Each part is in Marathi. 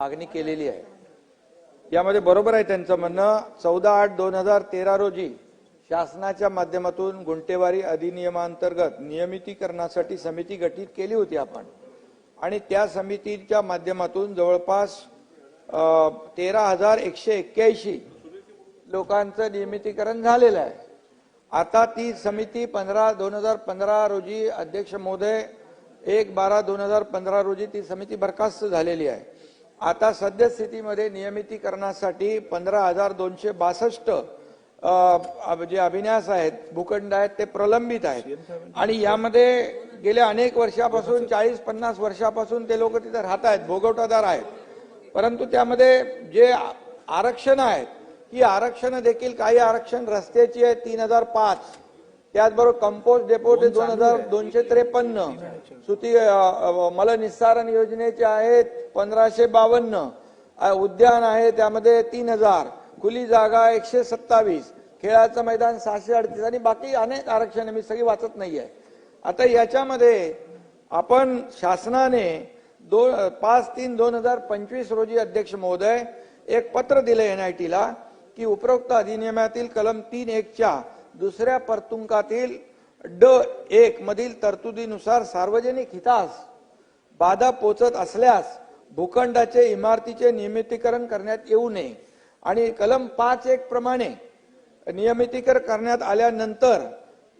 मागणी केलेली आहे. यामध्ये बरोबर आहे त्यांचं म्हणणं चौदा आठ दोन हजार तेरा रोजी शासनाच्या माध्यमातून गुंटेवारी अधिनियमांतर्गत नियमितीकरणासाठी समिती गठीत केली होती आपण. आणि त्या समितीच्या माध्यमातून जवळपास तेरा हजार एकशे एक्क्याऐंशी लोकांचं नियमितीकरण झालेलं आहे. आता ती समिती पंधरा दोन हजार पंधरा रोजी अध्यक्ष महोदय एक बारा दोन हजार पंधरा रोजी ती समिती बरखास्त झालेली आहे. आता सद्यस्थितीमध्ये नियमितीकरणासाठी पंधरा हजार दोनशे बासष्ट जे अभिन्यास आहेत भूखंड आहेत ते प्रलंबित आहेत. आणि यामध्ये गेल्या अनेक वर्षापासून चाळीस पन्नास वर्षापासून ते लोक तिथे राहत आहेत भोगवटादार आहेत. परंतु त्यामध्ये जे आरक्षण आहेत ही आरक्षण देखील काही आरक्षण रस्त्याची आहे तीन हजार पाच. त्याचबरोबर कंपोस्ट डेपो ते दोन हजार दोनशे त्रेपन्न. सुती अ, मलनिस्सारण योजनेचे आहेत पंधराशे बावन्न. उद्यान आहे त्यामध्ये तीन हजार. खुली जागा एकशे सत्तावीस. खेळाचं मैदान सहाशे अडतीस आणि बाकी अनेक आरक्षण मी सगळी वाचत नाहीये. आता याच्यामध्ये आपण शासनाने दोन पाच तीन दोन हजार पंचवीस रोजी अध्यक्ष महोदय एक पत्र दिलं एनआयटीला की उपरोक्त अधिनियमातील कलम तीन एकच्या दुसऱ्या परतुंकातील ड एक मधील तरतुदीनुसार सार्वजनिक हितास बाधा पोचत असल्यास भूखंडाचे इमारतीचे नियमितीकरण करण्यात येऊ नये. आणि कलम पाच एक प्रमाणे नियमितीकरण करण्यात आल्यानंतर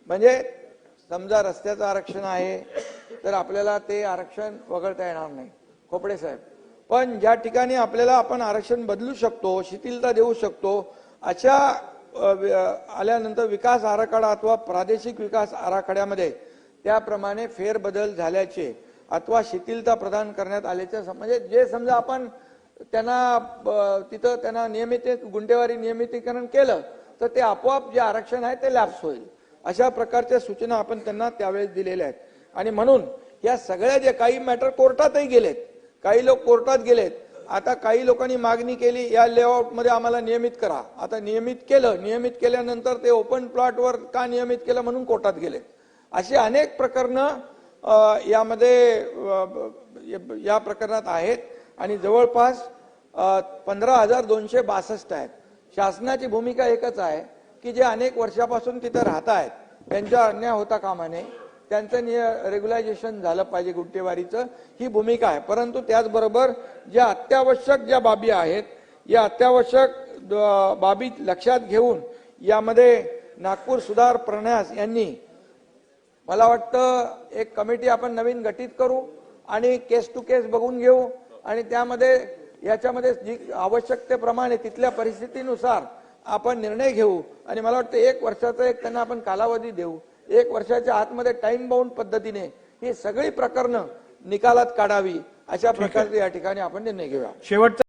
म्हणजे समजा रस्त्याचं आरक्षण आहे तर आपल्याला ते आरक्षण वगळता येणार नाही. खोपडे साहेब. पण ज्या ठिकाणी आपल्याला आपण आरक्षण बदलू शकतो शिथिलता देऊ शकतो अशा आल्यानंतर विकास आराखडा अथवा प्रादेशिक विकास आराखड्यामध्ये त्याप्रमाणे फेरबदल झाल्याचे अथवा शिथिलता प्रदान करण्यात आल्याचे म्हणजे जे समजा आपण त्यांना तिथं त्यांना नियमित गुंडेवारी नियमितीकरण केलं तर ते आपोआप जे आरक्षण आहे ते लॅप्स होईल. अशा प्रकारच्या सूचना आपण त्यांना त्यावेळेस दिलेल्या आहेत. आणि म्हणून या सगळ्या जे काही मॅटर कोर्टातही गेलेत काही लोक कोर्टात गेलेत आता काही लोकांनी मागणी केली या लेआउटमध्ये आम्हाला नियमित करा. आता नियमित केलं नियमित केल्यानंतर ते ओपन प्लॉटवर का नियमित केलं म्हणून कोर्टात गेले. अशी अनेक प्रकरणं यामध्ये या प्रकरणात आहेत. आणि जवळपास पंधरा हजार दोनशे बासष्ट आहेत. शासनाची भूमिका एकच आहे की जे अनेक वर्षापासून तिथं राहत आहेत त्यांच्या अन्याय होता त्यांचं निय रेग्युलायझेशन झालं पाहिजे गुट्टेवारीचं. ही भूमिका आहे. परंतु त्याचबरोबर ज्या अत्यावश्यक ज्या बाबी आहेत या अत्यावश्यक द- बाबी लक्षात घेऊन यामध्ये नागपूर सुधार प्रण्यास यांनी मला वाटतं एक कमिटी आपण नवीन गठीत करू आणि केस टू केस बघून घेऊ आणि त्यामध्ये याच्यामध्ये जी आवश्यकतेप्रमाणे तिथल्या परिस्थितीनुसार आपण निर्णय घेऊ. आणि मला वाटतं एक वर्षाचा एक त्यांना आपण कालावधी देऊ. एक वर्षाच्या आतमध्ये टाइम बाउंड पद्धतीने ही सगळी प्रकरणं निकालात काढावी अशा प्रकारचे या ठिकाणी आपण निर्णय घेऊया. शेवटचा